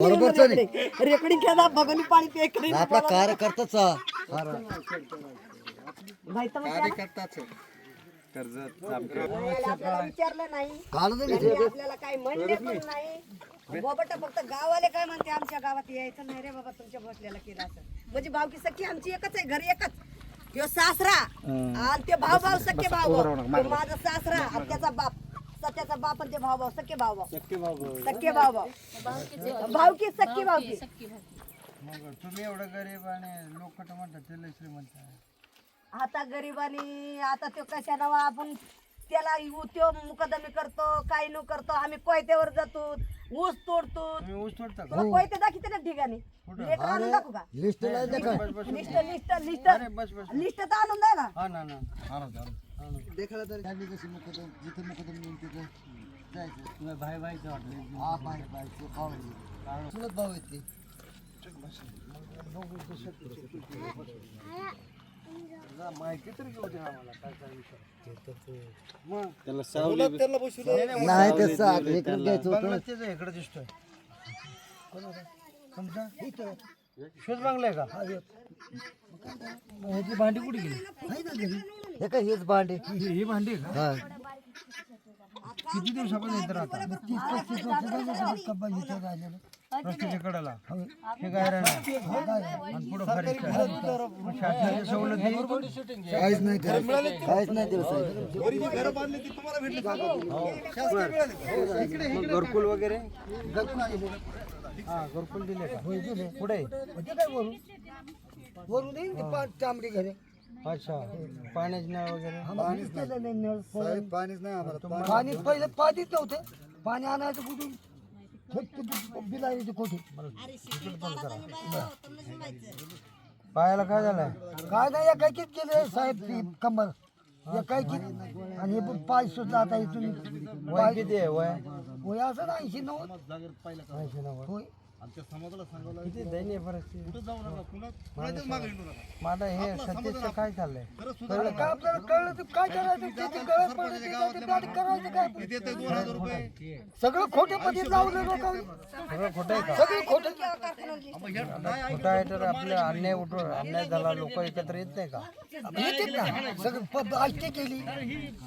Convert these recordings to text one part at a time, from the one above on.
बरोबरच नाही रेकॉर्डिंग केला बघून पाणी पे करीन आपला कार्यकर्ताच. माहीत आपल्याला विचारलं नाही. काल नाही त्यांनी आपल्याला काय म्हणले पण नाही. बाबा फक्त गावाले काय म्हणते आमच्या गावात? यायचं नाही रे बाबा तुमच्या भोसल्याला केलं असं म्हणजे भावकी सख्खी आमची एकच आहे घर एकच. तो सासरा. आणि ते भाऊ भाऊ सख्खे भाऊ. भाऊ. तो माझा सासरा आणि त्याचा बाप. आणि ते भाऊ भाऊ सख्खे भाऊ भाऊ सख्खे भाऊ भाऊ भावकी सख्खी भावकी मग तुम्ही एवढं गरीब आणि लोक म्हणतात? ते लय श्रीमंत आहे. आता गरिबानी आता तो कशानं वा आपण त्याला येऊ त्यो मुकदमी करतो काही न करतो आम्ही कोयत्यावर जातो ऊस तोडतो तुम्ही ऊस तोडता का? तुला कोयते दाखवते ना ठिकाणी? आणून दाखवू का? लिस्ट नाही लिस्ट लिस्ट लिस्ट. अरे बस बस. लिस्ट तर आणून द्या ना. हा ना ना. देखला तरी. त्यांनी कशी मुकदम जिथे मुकदम नेऊन तिथे जायचं भाई भाईचं वाटलं हा. चुलत भाऊ जरा माहिती तरी घेऊ दे. आम्हाला काय काय विषय मग नाही ते साग इकडे घ्यायचं होतं. इकडे दिसतोय. तुमचा शोध बंगला आहे का? ह्याची भांडी कुठे गेली. हे काय हेच भांडे? ही ही भांडी का? हा. किती दिवसापासून इथं राहता? तीस पस्तीस वर्ष कब्बा इथं राहिलेलं. रस्त्याच्या कडेला हे. काय राहणार? आणि पुढं शासनाच्या सवलती काहीच नाही करत काहीच घरकुल वगैरे? हा घरकुल दिले का? पुढे ते काय वरून वरून तांबडी घरे. अच्छा. पाण्याची नळ वगैरे? पाणीच नाही. पाणीच नाही आम्हाला. पाणी पहिले पाणीच नव्हतं. पाणी आणायचं कुठून? बिलायचे पायाला काय झालंय? काय नाही एकाकीच केले साहेब ती कंबर. एकाकीच आणि हे पण पाय सुद्धा आता इथून वय पाय किती आहे वय? होय असं ना ऐंशी नव्वद. ऐंशी नव्वद. होय. किती दयनीय परिस्थिती मग आता हे सध्याचं काय चाललंय कळलं का आपल्याला? कळलं तर काय करायचं? त्याची गरज पडली? तर त्याची दाढी करायचं काय? सगळं मध्ये लावलं लोकांनी सगळं खोटं आहे का? सगळं खोटं आता खोटं आहे तर आपलं अन्याय उठून अन्याय झाला लोक एकत्र येत नाही का? येते ना सगळं पद आष्टी केली.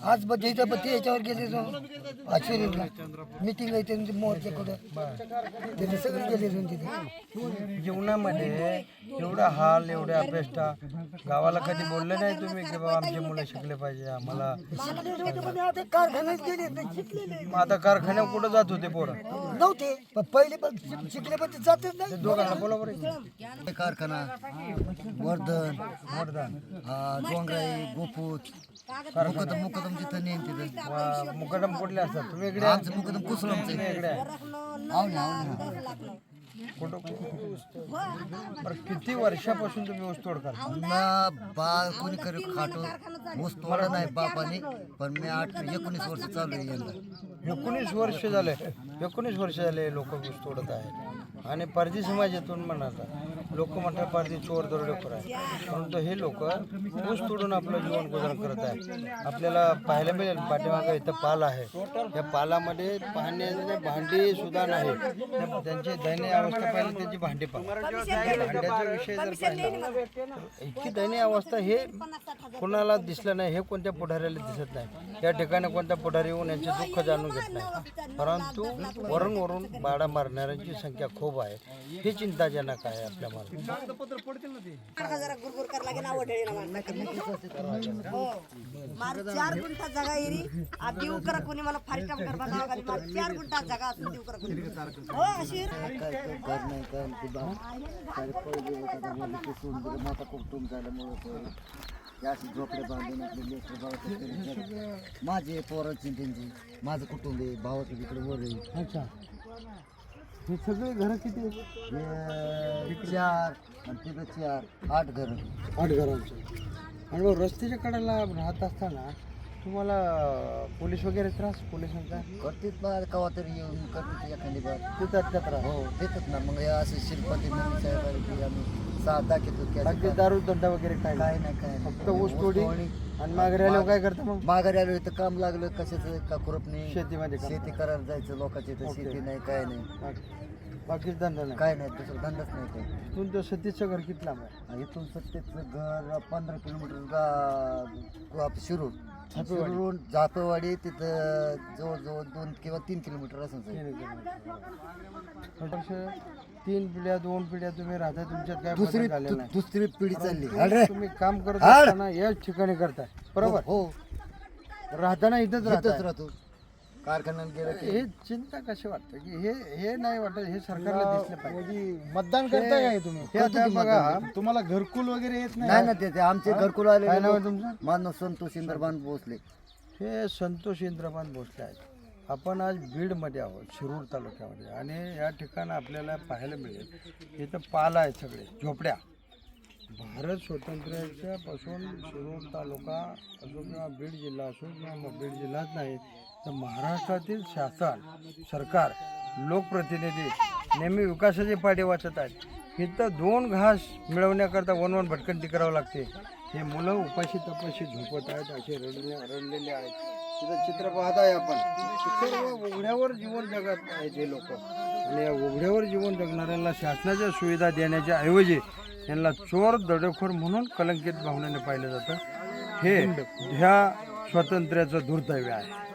आज बघायचं पण ते याच्यावर गेले अश्विनीला. मिटिंग आहे त्यांची मोर्चाकडे. त्याने सगळे जाऊन तिथे. जीवनामध्ये एवढा हाल एवढ्या अपेष्टा गावाला कधी बोलले नाही तुम्ही की बाबा आमचे मुलं शिकले पाहिजे आम्हाला मग आता कारखान्यात कुठं जात होते पोरं? नव्हते पण पहिले पण शिक- शिकले पण ते जातच नाही. दोघांना बोला बरं. कारखाना वर्धन वर्धन. डोंगराई गोपूत मुकदम मुकदम तिथं नेईन तिथं. मुकदम कुठले असतात? तुम्ही इकडे आमचं मुकदम कुसलमचं इकडे आहे. बरं किती वर्षापासून तुम्ही ऊसतोड करता ना बा कोणी करी खातो ऊस तोडा नाही बापाने पण मी आठ एकोणीस वर्ष चालू आहे यंदा. एकोणीस वर्ष झाले एकोणीस वर्ष झाले लोक ऊस तोडत आहेत. आणि पारधी समाजातून म्हणतात लोक म्हणतात पारधी चोर दरोडेखोर आहे. परंतु हे लोक ऊस तोडून आपलं जीवन गुजर करत आहे आपल्याला पाहायला मिळेल पाठीमागं इथं पाल आहे. त्या पालामध्ये पाण्याचे भांडी सुद्धा नाही त्या- त्यांची दयनीय अवस्था पाहिली त्यांची भांडी पहा. भांड्याचा विषय जर पाहिला इतकी दयनीय अवस्था हे कोणाला दिसलं नाही हे कोणत्या पुढाऱ्याला दिसत नाही. या ठिकाणी कोणत्या पुढारी येऊन यांचे दुःख जाणून घेत नाही. परंतु वरून वरून बाडा मारणाऱ्यांची संख्या खूप आहे. ही चिंताजनक आहे आपल्या जरा गुरगुर ना वढळी ना हो मार चार गुंठा जागा येरी आ देऊ करा कोणी मला फारी कर मार चार गुंठा जागा असून देऊ करा कोणी हो अशी घर नाही माता कुटुंब झाल्यामुळं अशी झोपडे बांधून आपले लेकरं माझे पोराची त्यांची माझं कुटुंब आहे भावाचं तिकडे वर आहे. अच्छा. हे सगळे घरं किती हे चार आणि तिथं चार आठ घर. आठ घरांचे. आणि मग रस्त्याच्या कडेला राहत असताना तुम्हाला पोलीस वगैरे त्रास? पोलिसांचा? करतेच बा कवा तरी येऊन करते एखादी बार. देतात का त्रास? हो देतात ना. मग हे असे शिल्पाचे नवीन साहेब आले की आम्ही साथ दाखवतो की बाकी दारू धंदा वगैरे काय काय नाही नाही काय नाही. फक्त ऊस तोडी. आणि माघारी आल्यावर काय करता मग? माघारी आलो इथं काम लागलं कशाचं? का खुरपणी? शेतीमध्ये काम. शेती करायला जायचं लोकांची तर शेती नाही काय नाही. बाकी धंदा नाही. काय नाही दुसरं धंदाच नाही काही तुमचं सतीचं घर किती लांब आहे? इथून सत्तेचं घर पंधरा किलोमीटर गा शिरूर शिरूर जापेवाडी तिथं जवळजवळ दोन किंवा तीन किलोमीटर असं तीन किलोमीटर. वर्ष तीन पिढ्या दोन पिढ्या तुम्ही राहता तुमच्यात काय दुसरी बदल झालेला नाही. दुसरी पिढी चालली. तुम्ही- तुम्ही काम करत हाड. असताना याच ठिकाणी करताय. बरोबर? हो. राहताना इथंच इथंच राहताय. राहतो. कारखान्यात गेलं की? हे चिंता कशी वाटतं की हे हे नाही वाटत हे सरकारला दिसलं पाहिजे. मतदान करताय काय तुम्ही? हे आता बघा तुम्हाला घरकुल वगैरे येत नाही? नाही ना ते ते आमचे घरकुल आले काय नाव आहे तुमचं? माझं नाव संतोष इंद्रबान भोसले. हे संतोष इंद्रबान भोसले आहेत. आपण आज बीडमध्ये आहोत शिरूर तालुक्यामध्ये. आणि या ठिकाणी आपल्याला पाहायला मिळेल इथं पाला आहेत सगळे झोपड्या. भारत स्वातंत्र्याच्यापासून पासून तालुका असो किंवा बीड जिल्हा असो किंवा मग बीड जिल्हाच नाही तर महाराष्ट्रातील शासन सरकार लोकप्रतिनिधी नेहमी विकासाचे पाठी वाचत आहेत. इथं दोन घास मिळवण्याकरता वन वन भटकंती करावं लागते. हे मुलं उपाशी तपाशी झोपत आहेत असे रडले रडलेले आहेत. तिथं चित्र पाहत आहे आपण सर्व उघड्यावर जीवन जगत आहेत हे लोक. आणि या उघड्यावर जीवन जगणाऱ्यांना शासनाच्या सुविधा देण्याच्या ऐवजी यांना चोर दडेखोर म्हणून कलंकित भावनेने पाहिलं जातं. हे ह्या स्वातंत्र्याचं दुर्दैव आहे.